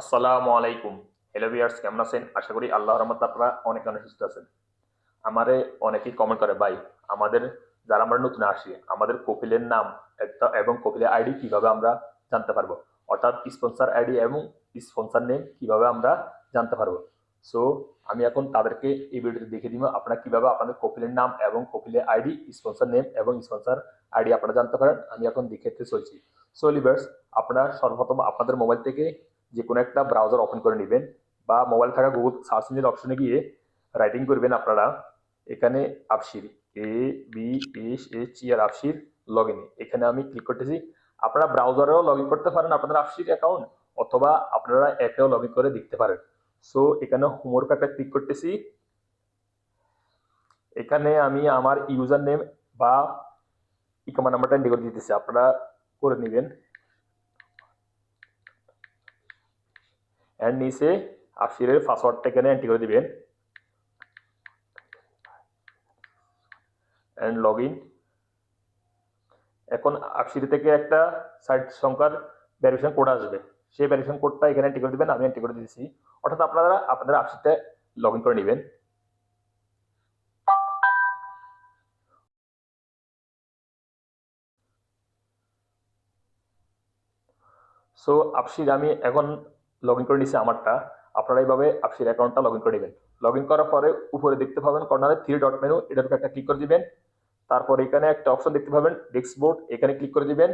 আসসালামু আলাইকুম। হ্যালো কেমন আছেন? আশা করি আল্লাহর রহমত আপনারা অনেক অনেক সুস্থ আছেন। আমারে অনেকেই কমেন্ট করে, ভাই, আমাদের যারা আমরা নতুন আসি, আমাদের কপিলের নাম এবং কপিলের আইডি কীভাবে আমরা জানতে পারব? অর্থাৎ স্পন্সর আইডি এবং স্পন্সর নেম কীভাবে আমরা জানতে পারব? সো আমি এখন তাদেরকে এই ভিডিওতে দেখিয়ে দিব, আপনারা কীভাবে আপনাদের কপিলের নাম এবং কপিলের আইডি স্পন্সর নেম এবং স্পন্সর আইডি আপনারা জানতে পারেন। আমি এখন দেখাতে চলছি। সো লিভার্স আপনারা সর্বপ্রথম আপনাদের মোবাইল থেকে যে কোনো একটা ব্রাউজার ওপেন করে নেবেন বা মোবাইল থাকা গুগল সার্চ ইঞ্জিন অপশনে গিয়ে রাইটিং করবেন আপনারা। এখানে আপসির A B S H E R আপসির log in এখানে আমি ক্লিক করতেছি। আপনারা ব্রাউজারেও লগ ইন করতে পারেন আপনাদের আপসির অ্যাকাউন্ট অথবা আপনারা অ্যাপেও লগ ইন করে দেখতে পারেন। সো এখানে হোমওয়ার্ক একটা ক্লিক করতেছি। এখানে আমি আমার ইউজার নেম বা ইকামা নাম্বারটা এন্ট্রি করে দিতেছি। আপনারা করে নেবেন। অ্যান্ড নিচে আফসিরের পাসওয়ার্ডটা এখানে এন্ট্রি করে দিবেন। অ্যান্ড লগ ইন এখন আফসির থেকে একটা সাইট সংখ্যার ভ্যারিফিকেশন কোড আসবে। সেই ভ্যারিফিকেশন কোডটা এখানে এন্ট্রি করে দিবেন, আমি এন্ট্রি করে দিয়েছি। অর্থাৎ আপনারা আপনাদের আফসিরটা লগ ইন করে নেবেন। সো আপসির আমি এখন লগ ইন করে নিছি আমারটা, আপনারা এইভাবে আপসির অ্যাকাউন্টটা লগ ইন করে নেবেন। লগ ইন করার পরে উপরে দেখতে পাবেন কর্নারে থ্রি ডট মেনু এটার উপর একটা ক্লিক করে দিবেন। তারপর এখানে একটা অপশন দেখতে পাবেন ডেস্কবোর্ড এখানে ক্লিক করে দিবেন।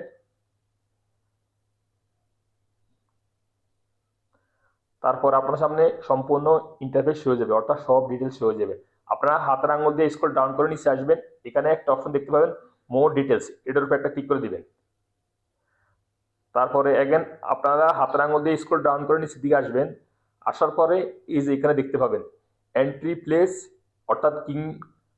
তারপর আপনার সামনে সম্পূর্ণ ইন্টারফেস হয়ে যাবে, অর্থাৎ সব ডিটেলস হয়ে যাবে। আপনারা হাতের আঙুল দিয়ে স্ক্রল ডাউন করে নিচে আসবেন, এখানে একটা অপশন দেখতে পাবেন মোর ডিটেলস এটার উপর একটা ক্লিক করে দিবেন। তারপরে এগেন আপনারা হাতের আঙুল দিয়ে স্ক্রল ডাউন করে নিচের দিকে আসবেন। আসার পরে এই যে এখানে দেখতে পাবেন এন্ট্রি প্লেস অর্থাৎ কিং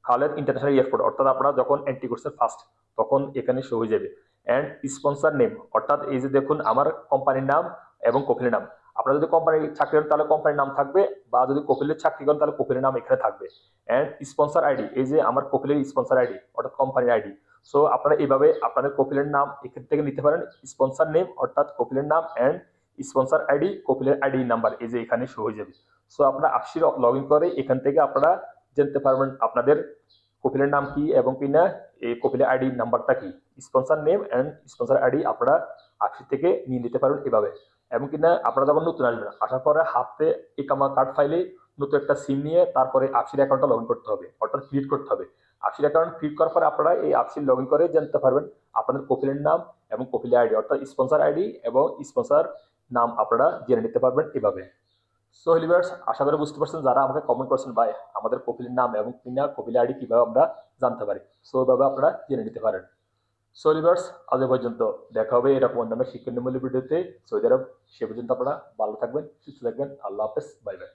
খালেদ ইন্টারন্যাশনাল এয়ারপোর্ট অর্থাৎ আপনারা যখন এন্ট্রি করছেন ফার্স্ট তখন এখানে শো হয়ে যাবে। অ্যান্ড স্পন্সর নেম অর্থাৎ এই যে দেখুন আমার কোম্পানির নাম এবং কপিলের নাম। আপনারা যদি কোম্পানির চাকরি করেন, তাহলে কোম্পানির নাম থাকবে, বা যদি কপিলের চাকরি করেন, তাহলে কপিলের নাম এখানে থাকবে। অ্যান্ড স্পন্সর আইডি এই যে আমার কপিলের স্পন্সর আইডি অর্থাৎ কোম্পানির আইডি সো আপনারা এইভাবে আপনাদের কপিলের নাম এখান থেকে নিতে পারেন স্পন্সর নেম অর্থাৎ কপিলের নাম অ্যান্ড স্পন্সর আইডি কপিলের আইডি নাম্বার এই যে এখানে শো হয়ে যাবে। সো আপনারা আপসির লগ ইন করে এখান থেকে আপনারা জানতে পারবেন আপনাদের কপিলের নাম কি এবং কি না এই কপিলের আইডি নাম্বারটা কি। Sponsor name and sponsor ID আপনারা আপসি থেকে নিয়ে নিতে পারবেন এভাবে। এবং কি না আপনারা যখন নতুন আসবেন, আসার পরে হাতে একামা কার্ড ফাইলে নতুন একটা সিম নিয়ে তারপরে আপসির অ্যাকাউন্টটা লগ ইন করতে হবে, অর্থাৎ ক্রিয়েট করতে হবে। আপসির অ্যাকাউন্ট ক্রিয়েট করার পরে আপনারা এই আপসির লগ ইন করে জানতে পারবেন আপনাদের কপিলের নাম এবং কপিলের আইডি অর্থাৎ স্পন্সর আইডি এবং স্পন্সর নাম আপনারা জেনে নিতে পারবেন এভাবে। সো লিভার্স আশা করি বুঝতে পারছেন যারা আমাকে কমেন্ট করছেন, ভাই, আমাদের কপিলের নাম এবং কিনা কপিলের আইডি কীভাবে আমরা জানতে পারি? সো এভাবে আপনারা জেনে নিতে পারেন। সো লিভার্স আজ পর্যন্ত দেখা হবে এরকম নামে শিক্ষণমূল্য ভিডিওতে। সৌদি আরব সে পর্যন্ত আপনারা ভালো থাকবেন, সুস্থ থাকবেন। আল্লাহ হাফেজ বাই বাই